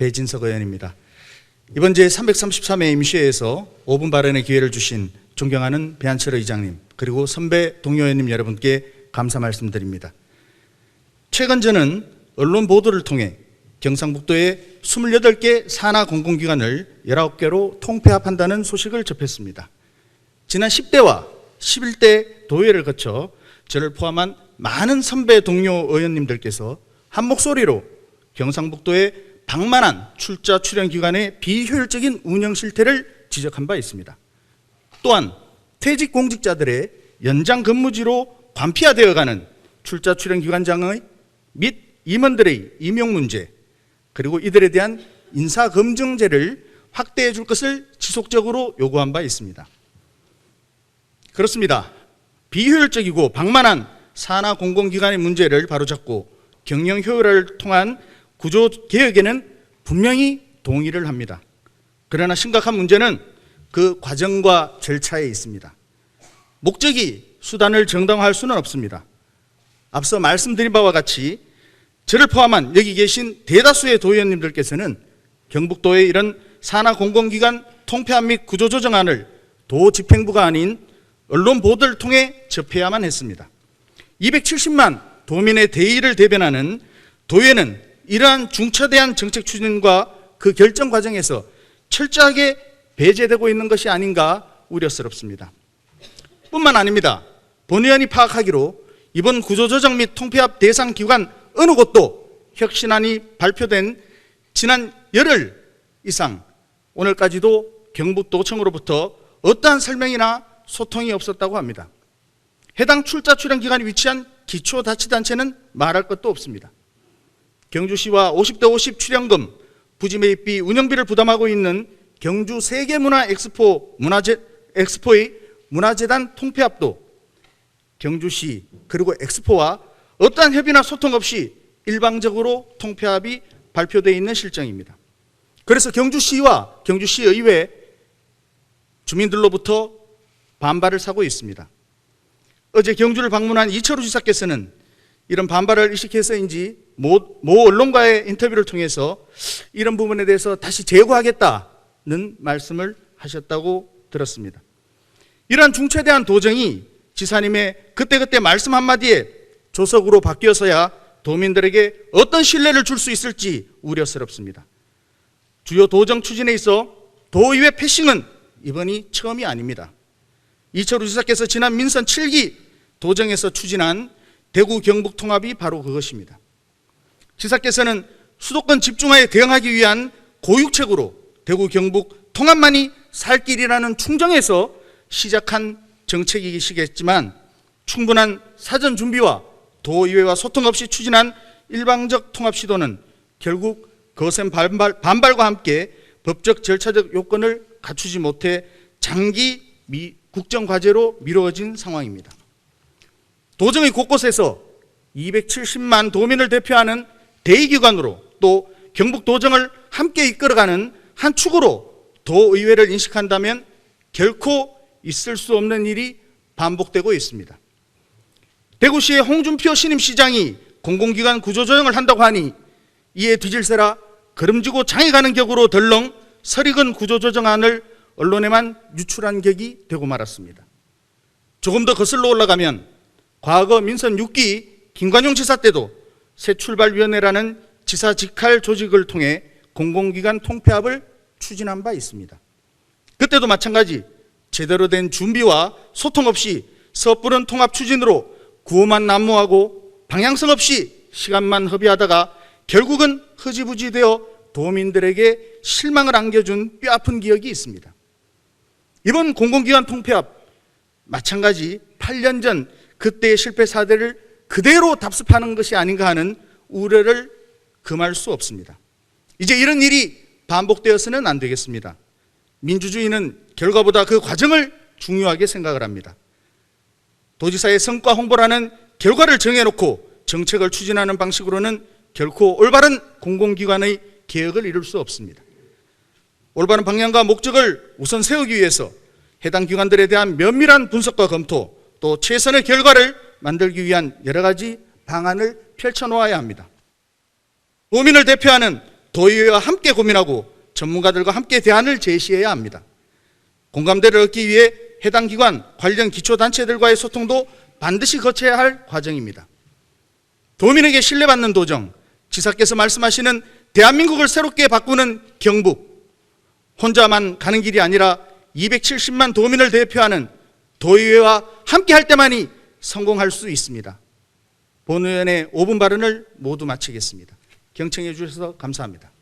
배진석 의원입니다. 이번 제 333회 임시회에서 5분 발언의 기회를 주신 존경하는 배한철 의장님 그리고 선배 동료 의원님 여러분께 감사 말씀드립니다. 최근 저는 언론 보도를 통해 경상북도의 28개 산하 공공기관을 19개로 통폐합한다는 소식을 접했습니다. 지난 10대와 11대 도회를 거쳐 저를 포함한 많은 선배 동료 의원님들께서 한 목소리로 경상북도의 방만한 출자 출연 기관의 비효율적인 운영 실태를 지적한 바 있습니다. 또한 퇴직 공직자들의 연장 근무지로 관피화되어가는 출자 출연 기관장의 및 임원들의 임용 문제 그리고 이들에 대한 인사 검증제를 확대해 줄 것을 지속적으로 요구한 바 있습니다. 그렇습니다. 비효율적이고 방만한 산하 공공기관의 문제를 바로잡고 경영 효율화를 통한 구조 개혁에는 분명히 동의를 합니다. 그러나 심각한 문제는 그 과정과 절차에 있습니다. 목적이 수단을 정당화할 수는 없습니다. 앞서 말씀드린 바와 같이 저를 포함한 여기 계신 대다수의 도의원님들께서는 경북도의 이런 산하 공공기관 통폐합 및 구조조정안을 도 집행부가 아닌 언론 보도를 통해 접해야만 했습니다. 270만 도민의 대의를 대변하는 도의회는 이러한 중차대한 정책 추진과 그 결정 과정에서 철저하게 배제되고 있는 것이 아닌가 우려스럽습니다. 뿐만 아닙니다. 본 의원이 파악하기로 이번 구조조정 및 통폐합 대상 기관 어느 곳도 혁신안이 발표된 지난 열흘 이상 오늘까지도 경북도청으로부터 어떠한 설명이나 소통이 없었다고 합니다. 해당 출자 출연 기관이 위치한 기초자치단체는 말할 것도 없습니다. 경주시와 50대 50 출연금, 부지 매입비, 운영비를 부담하고 있는 경주 세계문화 엑스포 문화재 엑스포의 문화재단 통폐합도 경주시 그리고 엑스포와 어떠한 협의나 소통 없이 일방적으로 통폐합이 발표되어 있는 실정입니다. 그래서 경주시와 경주시 의회 주민들로부터 반발을 사고 있습니다. 어제 경주를 방문한 이철우 지사께서는 이런 반발을 의식해서인지 모, 모 언론과의 인터뷰를 통해서 이런 부분에 대해서 다시 재고하겠다는 말씀을 하셨다고 들었습니다. 이러한 중차대한 도정이 지사님의 그때그때 말씀 한마디에 조석으로 바뀌어서야 도민들에게 어떤 신뢰를 줄 수 있을지 우려스럽습니다. 주요 도정 추진에 있어 도의회 패싱은 이번이 처음이 아닙니다. 이철우 지사께서 지난 민선 7기 도정에서 추진한 대구 경북 통합이 바로 그것입니다. 지사께서는 수도권 집중화에 대응하기 위한 고육책으로 대구 경북 통합만이 살 길이라는 충정에서 시작한 정책이시겠지만 충분한 사전 준비와 도의회와 소통 없이 추진한 일방적 통합 시도는 결국 거센 반발, 반발과 함께 법적 절차적 요건을 갖추지 못해 장기 미, 국정 과제로 미뤄진 상황입니다. 도정의 곳곳에서 270만 도민을 대표하는 대의기관으로 또 경북 도정을 함께 이끌어가는 한 축으로 도의회를 인식한다면 결코 있을 수 없는 일이 반복되고 있습니다. 대구시의 홍준표 신임시장이 공공기관 구조조정을 한다고 하니 이에 뒤질세라 걸음지고 장에 가는 격으로 덜렁 설익은 구조조정안을 언론에만 유출한 격이 되고 말았습니다. 조금 더 거슬러 올라가면 과거 민선 6기 김관용 지사 때도 새 출발위원회라는 지사 직할 조직을 통해 공공기관 통폐합을 추진한 바 있습니다. 그때도 마찬가지 제대로 된 준비와 소통 없이 섣부른 통합 추진으로 구호만 난무하고 방향성 없이 시간만 허비하다가 결국은 흐지부지 되어 도민들에게 실망을 안겨준 뼈아픈 기억이 있습니다. 이번 공공기관 통폐합 마찬가지 8년 전 그때의 실패 사례를 그대로 답습하는 것이 아닌가 하는 우려를 금할 수 없습니다. 이제 이런 일이 반복되어서는 안 되겠습니다. 민주주의는 결과보다 그 과정을 중요하게 생각을 합니다. 도지사의 성과 홍보라는 결과를 정해놓고 정책을 추진하는 방식으로는 결코 올바른 공공기관의 개혁을 이룰 수 없습니다. 올바른 방향과 목적을 우선 세우기 위해서 해당 기관들에 대한 면밀한 분석과 검토 또 최선의 결과를 만들기 위한 여러 가지 방안을 펼쳐놓아야 합니다. 도민을 대표하는 도의회와 함께 고민하고 전문가들과 함께 대안을 제시해야 합니다. 공감대를 얻기 위해 해당 기관 관련 기초단체들과의 소통도 반드시 거쳐야 할 과정입니다. 도민에게 신뢰받는 도정, 지사께서 말씀하시는 대한민국을 새롭게 바꾸는 경북, 혼자만 가는 길이 아니라 270만 도민을 대표하는 도의회와 함께 할 때만이 성공할 수 있습니다. 본 의원의 5분 발언을 모두 마치겠습니다. 경청해 주셔서 감사합니다.